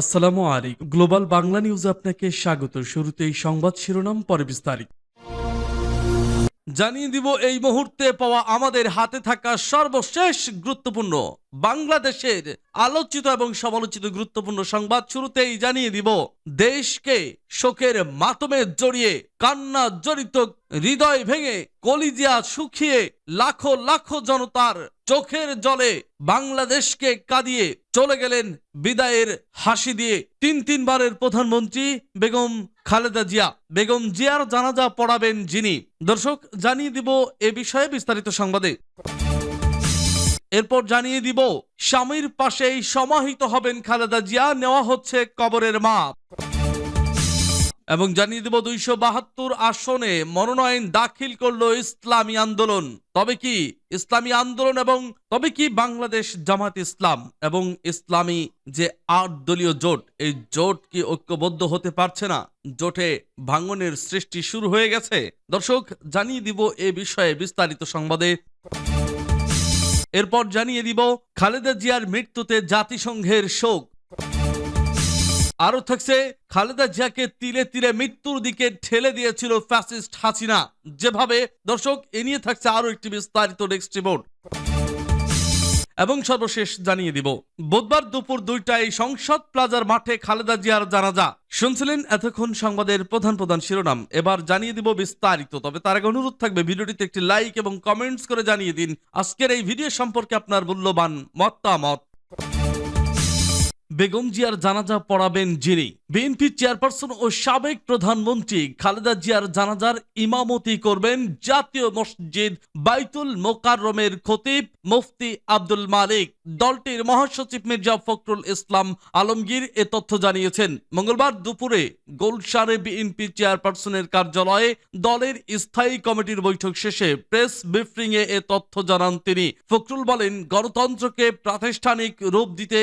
আসসালামু আলাইকুম। গ্লোবাল বাংলা নিউজে আপনাকে স্বাগত। শুরুতেই সংবাদ শিরোনাম, পরে বিস্তারিত। জানিয়ে দিব, এই মুহূর্তে পাওয়া আমাদের হাতে থাকা সর্বশেষ গুরুত্বপূর্ণ বাংলাদেশের আলোচিত এবং সমালোচিত গুরুত্বপূর্ণ সংবাদ শুরুতেই জানিয়ে দিব, দেশকে শোকের মাতমে জড়িয়ে, কান্না জড়িত, হৃদয় ভেঙে, কলিজিয়া শুকিয়ে লাখো লাখো জনতার চোখের জলে বাংলাদেশকে কাঁদিয়ে চলে গেলেন বিদায়ের হাসি দিয়ে তিন তিনবারের প্রধানমন্ত্রী বেগম খালেদা জিয়া। বেগম জিয়ার জানাজা পড়াবেন যিনি। দর্শক, জানিয়ে দিব এ বিষয়ে বিস্তারিত সংবাদে। এরপর জানিয়ে দিব, স্বামীর পাশেই সমাহিত হবেন খালেদা জিয়া, নেওয়া হচ্ছে কবরের মাপ। এবং জানিয়ে দেব দুইশো বাহাত্তর আসনে মনোনয়ন দাখিল করল ইসলামী আন্দোলন। তবে কি ইসলামী আন্দোলন এবং তবে কি বাংলাদেশ জামাত ইসলাম এবং ইসলামী যে আট দলীয় জোট, এই জোট কি ঐক্যবদ্ধ হতে পারছে না? জোটে ভাঙনের সৃষ্টি শুরু হয়ে গেছে। দর্শক, জানিয়ে দিব এ বিষয়ে বিস্তারিত সংবাদে। এরপর জানিয়ে দিব, খালেদা জিয়ার মৃত্যুতে জাতিসংঘের শোক। আরও থাকছে, খালেদা জিয়াকে তিলে তিলে মৃত্যুর দিকে ঠেলে দিয়েছিল ফ্যাসিস্ট হাসিনা। যেভাবে, দর্শক, এ নিয়ে থাকছে আরও একটি বিস্তারিত নেক্সট রিপোর্ট। এবং সর্বশেষ জানিয়ে দিব, বুধবার দুপুর দুইটায় সংসদ প্লাজার মাঠে খালেদা জিয়ার জানাজা। শুনছিলেন এতক্ষণ সংবাদের প্রধান প্রধান শিরোনাম। এবার জানিয়ে দিব বিস্তারিত, তবে তার আগে অনুরোধ থাকবে ভিডিওটিতে একটি লাইক এবং কমেন্টস করে জানিয়ে দিন। আজকের এই ভিডিও সম্পর্কে আপনার মূল্যবান মতামত। বেগম জিয়ার জানাজা পড়াবেন যিনি। বিএনপি চেয়ারপারসন ও সাবেক প্রধানমন্ত্রী খালেদা জিয়ার জানাজার ইমামতি করবেন জাতীয় মসজিদ বাইতুল মোকাররমের খতিব মুফতি আব্দুল মালিক। দলটির মহাসচিব মির্জা ফখরুল ইসলাম আলমগীর এ তথ্য জানিয়েছেন। মঙ্গলবার দুপুরে গোলসারে বিএনপি চেয়ারপারসনের কার্যালয়ে দলের স্থায়ী কমিটির বৈঠক শেষে প্রেস ব্রিফিং এ এ তথ্য জানান তিনি। ফখরুল বলেন, গণতন্ত্রকে প্রাতিষ্ঠানিক রূপ দিতে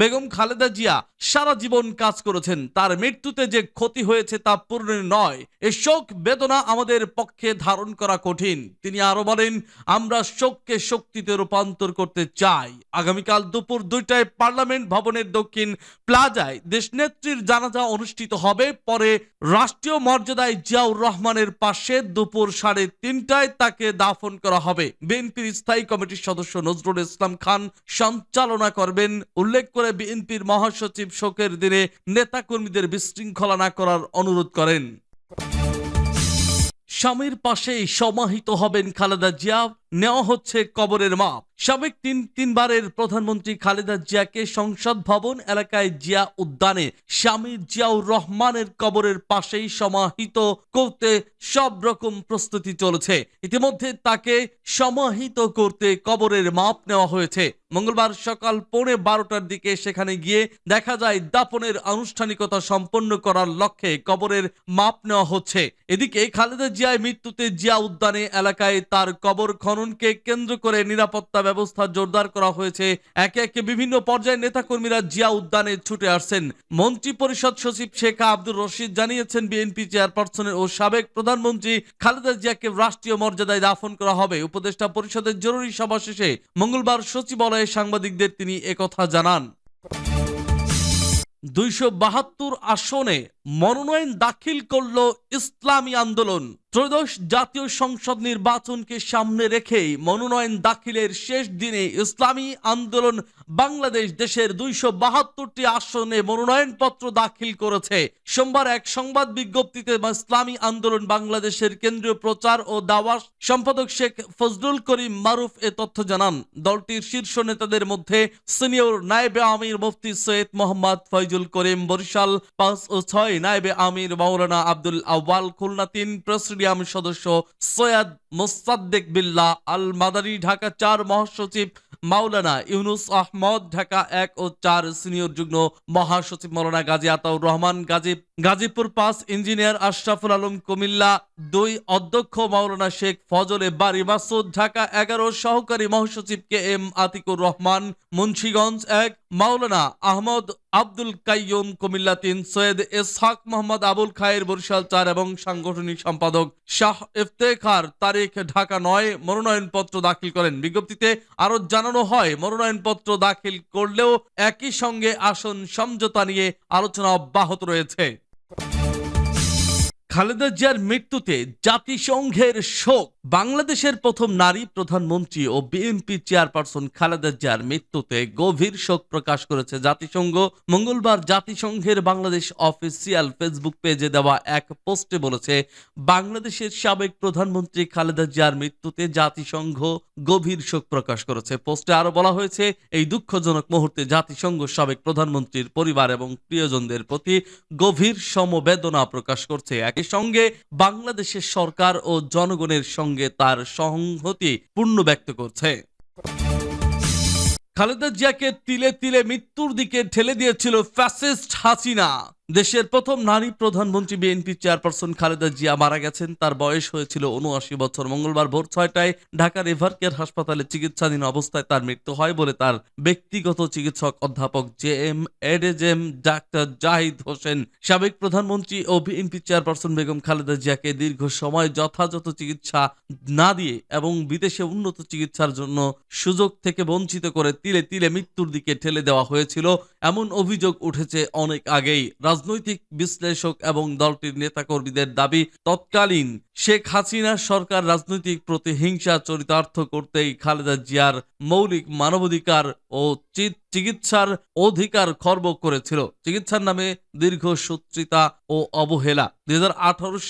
বেগম খালেদা জিয়া সারা জীবন কাজ করেছেন। তার মৃত্যুতে যে ক্ষতি হয়েছে তা পূরণের নয়। এ শোক বেদনা আমাদের পক্ষে ধারণ করা কঠিন। তিনি আরও বলেন, আমরা শোককে শক্তিতে রূপান্তর করতে চাই। আগামীকাল দুপুর দুইটায় পার্লামেন্ট ভবনের দক্ষিণ প্লাজায় দেশনেত্রীর জানাজা অনুষ্ঠিত হবে। পরে রাষ্ট্রীয় মর্যাদায় জিয়াউর রহমানের পাশে দুপুর সাড়ে তিনটায় তাকে দাফন করা হবে। বিএনপির স্থায়ী কমিটির সদস্য নজরুল ইসলাম খান সঞ্চালনা করবেন। উল্লেখ করে বিএনপির মহাসচিব শোকের দিনে নেতাকর্মীদের বিশৃঙ্খলা না করার অনুরোধ করেন। স্বামীর পাশেই সমাহিত হবেন খালেদা জিয়া। নেওয়া হচ্ছে কবরের মাপ। সাবেক তিন, তিনবারের প্রধানমন্ত্রী খালেদা জিয়াকে সংসদ ভবন এলাকায় জিয়া উদ্যানে স্বামী জিয়াউর রহমানের কবরের পাশেই সমাহিত করতে সব রকম প্রস্তুতি চলেছে। ইতিমধ্যে তাকে সমাহিত করতে কবরের মাপ নেওয়া হয়েছে। মঙ্গলবার সকাল পৌনে বারোটার দিকে সেখানে গিয়ে দেখা যায় দাপনের আনুষ্ঠানিকতা সম্পন্ন করার লক্ষ্যে কবরের মাপ নেওয়া হচ্ছে। এদিকে খালেদা জিয়ায় মৃত্যুতে জিয়া উদ্যানে এলাকায় তার কবর খননকে কেন্দ্র করে নিরাপত্তা ব্যবস্থা জোরদার করা হয়েছে। একে একে বিভিন্ন পর্যায়ে নেতাকর্মীরা জিয়া উদ্যানে ছুটে আসছেন। মন্ত্রী পরিষদ সচিব শেখ আব্দুর রশিদ জানিয়েছেন, বিএনপি চেয়ারপারসনের ও সাবেক প্রধানমন্ত্রী খালেদা জিয়াকে রাষ্ট্রীয় মর্যাদায় দাফন করা হবে। উপদেষ্টা পরিষদের জরুরি সভা শেষে মঙ্গলবার সচিবালয়ে সাংবাদিকদের তিনি একথা জানান। দুইশো বাহাত্তর আসনে মনোনয়ন দাখিল করল ইসলামী আন্দোলন। ত্রয়োদশ জাতীয় সংসদ নির্বাচনকে সামনে রেখেই মনোনয়ন দাখিলের শেষ দিনে ইসলামী আন্দোলন বাংলাদেশ দেশের দুইশো বাহাত্তরটি আসনে মনোনয়নপত্র দাখিল করেছে। সোমবার এক সংবাদ বিজ্ঞপ্তিতে ইসলামী আন্দোলন বাংলাদেশের কেন্দ্রীয় প্রচার ও দাওয়া সম্পাদক শেখ ফজলুল করিম মারুফ এ তথ্য জানান। দলটির শীর্ষ নেতাদের মধ্যে সিনিয়র নায়েবে আমির মুফতি সৈয়দ মোহাম্মদ ফয়জুল করিম, বরিশাল পাঁচ ও ছয় নায়েবে আমির মাওলানা আব্দুল আওয়াল খুলনা তিন প্রেসিডিয়াম সদস্য সৈয়দ মোসাদ্দেক বিল্লাহ আল মাদানী ঢাকা চার মহাসচিব মাওলানা ইউনুস আহমদ, ঢাকা এক ও চার সিনিয়র যুগ্ম মহাসচিব মৌলানা গাজী আতাউর রহমান, গাজী, গাজীপুর পাঁচ ইঞ্জিনিয়ার আশরাফুল আলম কুমিল্লা, দুই অধ্যক্ষ মাওলানা শেখ ফজলে বাড়ি মাসুদ, ঢাকা এগারো সহকারী মহাসচিব কে এম আতিকুর রহমান, মুন্সীগঞ্জ এক মাওলানা আহমদ আব্দুল কাইয়ুম কুমিল্লা তিন সৈয়দ ইসহাক মোহাম্মদ আবুল খায়ের বরিশাল চার এবং সাংগঠনিক সম্পাদক শাহ ইফতেখার তারিখ, ঢাকা নয়, মনোনয়নপত্র দাখিল করেন। বিজ্ঞপ্তিতে আরও জানানো হয়, মনোনয়নপত্র দাখিল করলেও একই সঙ্গে আসন সমঝোতা নিয়ে আলোচনা অব্যাহত রয়েছে। খালেদা জিয়ার মৃত্যুতে জাতিসংঘের শোক বাংলাদেশের প্রথম নারী প্রধানমন্ত্রী ও বিএনপি চেয়ারপারসন খালেদা জিয়ার মৃত্যুতে গভীর শোক প্রকাশ করেছে জাতিসংঘ। মঙ্গলবার জাতিসংঘের বাংলাদেশ অফিসিয়াল ফেসবুক পেজে দেওয়া এক পোস্টে বলেছে, বাংলাদেশের সাবেক প্রধানমন্ত্রী খালেদা জিয়ার মৃত্যুতে জাতিসংঘ গভীর শোক প্রকাশ করেছে। পোস্টে আরও বলা হয়েছে, এই দুঃখজনক মুহূর্তে জাতিসংঘ সাবেক প্রধানমন্ত্রীর পরিবার এবং প্রিয়জনদের প্রতি গভীর সমবেদনা প্রকাশ করছে। একই সঙ্গে বাংলাদেশের সরকার ও জনগণের সঙ্গে তার সংহতি পূর্ণ ব্যক্ত করছে। খালেদা জিয়াকে তিলে তিলে মৃত্যুর দিকে ঠেলে দিয়েছিল ফ্যাসিস্ট হাসিনা। দেশের প্রথম নারী প্রধানমন্ত্রী বিএনপি চেয়ারপারসন খালেদা জিয়া মারা গেছেন। তার বয়স হয়েছিল উনআশি বছর। মঙ্গলবার ভোর ছয়টায় ঢাকার এভারকেয়ার হাসপাতালে চিকিৎসাধীন অবস্থায় তার মৃত্যু হয় বলে তার ব্যক্তিগত চিকিৎসক অধ্যাপক জে এম এডেজেম, ডাক্তার জাহিদ হোসেন, সাবেক প্রধানমন্ত্রী ও বিএনপি চেয়ারপারসন বেগম খালেদা জিয়াকে দীর্ঘ সময় যথাযথ চিকিৎসা না দিয়ে এবং বিদেশে উন্নত চিকিৎসার জন্য সুযোগ থেকে বঞ্চিত করে তিলে তিলে মৃত্যুর দিকে ঠেলে দেওয়া হয়েছিল। এমন অভিযোগ উঠেছে অনেক আগেই। রাজনৈতিক বিশ্লেষক এবং দলটির নেতাকর্মীদের দাবি তৎকালীন শেখ হাসিনার সরকার রাজনৈতিক প্রতিহিংসা চরিতার্থ করতেই খালেদা জিয়ার মৌলিক মানবাধিকার ও চিকিৎসার অধিকার খর্ব করেছিল। চিকিৎসার নামে দীর্ঘ সূত্রিতা ও অবহেলা। দুই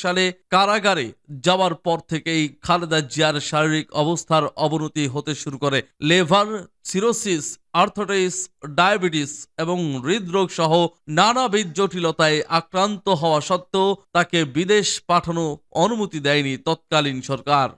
সালে কারাগারে যাওয়ার পর থেকেই খালেদা জিয়ার শারীরিক অবস্থার অবনতি হতে শুরু করে। লেভার সিরোসিস আর্থোটাইস ডায়াবেটিস এবং হৃদরোগ সহ নানাবিধ জটিলতায় আক্রান্ত হওয়া সত্ত্বেও তাকে বিদেশ পাঠানো অনুমতি দেয়নি তৎকালীন সরকার।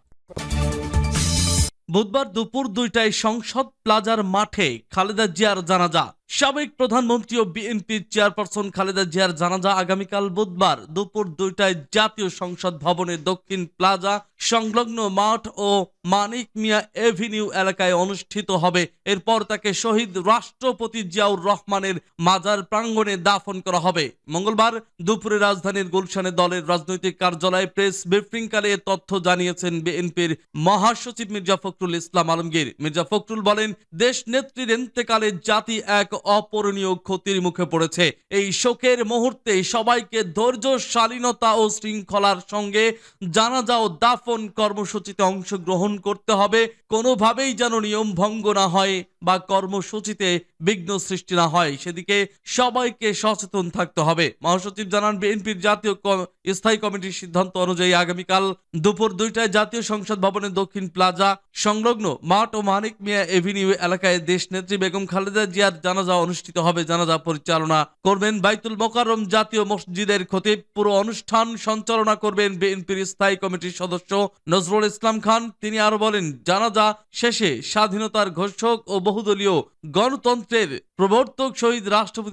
বুধবার দুপুর দুইটায় সংসদ প্লাজার মাঠে খালেদা জিয়ার জানাজা। সাবেক প্রধানমন্ত্রী ও বিএনপির চেয়ারপারসন খালেদা জিয়ার জানাজা আগামীকাল বুধবার দুপুর দুইটায় জাতীয় সংসদ ভবনে দক্ষিণ প্লাজা সংলগ্ন মাঠ ও মানিক মিয়া এভিনিউ এলাকায় অনুষ্ঠিত হবে। এরপর তাকে শহীদ রাষ্ট্রপতি জিয়াউর রহমানের মাজার প্রাঙ্গণে দাফন করা হবে। মঙ্গলবার দুপুরে রাজধানীর গুলশানে দলের রাজনৈতিক কার্যালয়ে প্রেস ব্রিফিংকালে এ তথ্য জানিয়েছেন বিএনপির মহাসচিব মির্জা ফখরুল ইসলাম আলমগীর। মির্জা ফখরুল বলেন, দেশ নেত্রীর এন্তেকালে জাতি এক অপূরণীয় ক্ষতির মুখে পড়েছে। এই শোকের মুহূর্তে সবাইকে ধৈর্য, শালীনতা ও শৃঙ্খলার সঙ্গে জানাজা ও দাফন কর্মসূচিতে অংশগ্রহণ করতে হবে। কোনোভাবেই যেন নিয়ম ভঙ্গ না হয়। বা কর্মসূচিতে বিঘ্ন সৃষ্টি না হয়, সেদিকে সবাইকে সচেতন থাকতে হবে। মহাসচিব জানান, বিএনপির জাতীয় স্থায়ী কমিটির সিদ্ধান্ত অনুযায়ী আগামীকাল দুপুর দুইটায় জাতীয় সংসদ ভবনের দক্ষিণ প্লাজা সংলগ্ন মাঠ ও মানিক মিয়া এভিনিউ এলাকায় দেশ নেত্রী বেগম খালেদা জিয়ার জানাজা অনুষ্ঠিত হবে। জানাজা পরিচালনা করবেন বাইতুল মোকাররম জাতীয় মসজিদের খতিব। পুরো অনুষ্ঠান সঞ্চালনা করবেন বিএনপির স্থায়ী কমিটির সদস্য নজরুল ইসলাম খান। তিনি আরও বলেন, জানাজা শেষে স্বাধীনতার ঘোষক ও বহুদলীয় গণতন্ত্রের প্রবর্তক শহীদ রাষ্ট্রপতি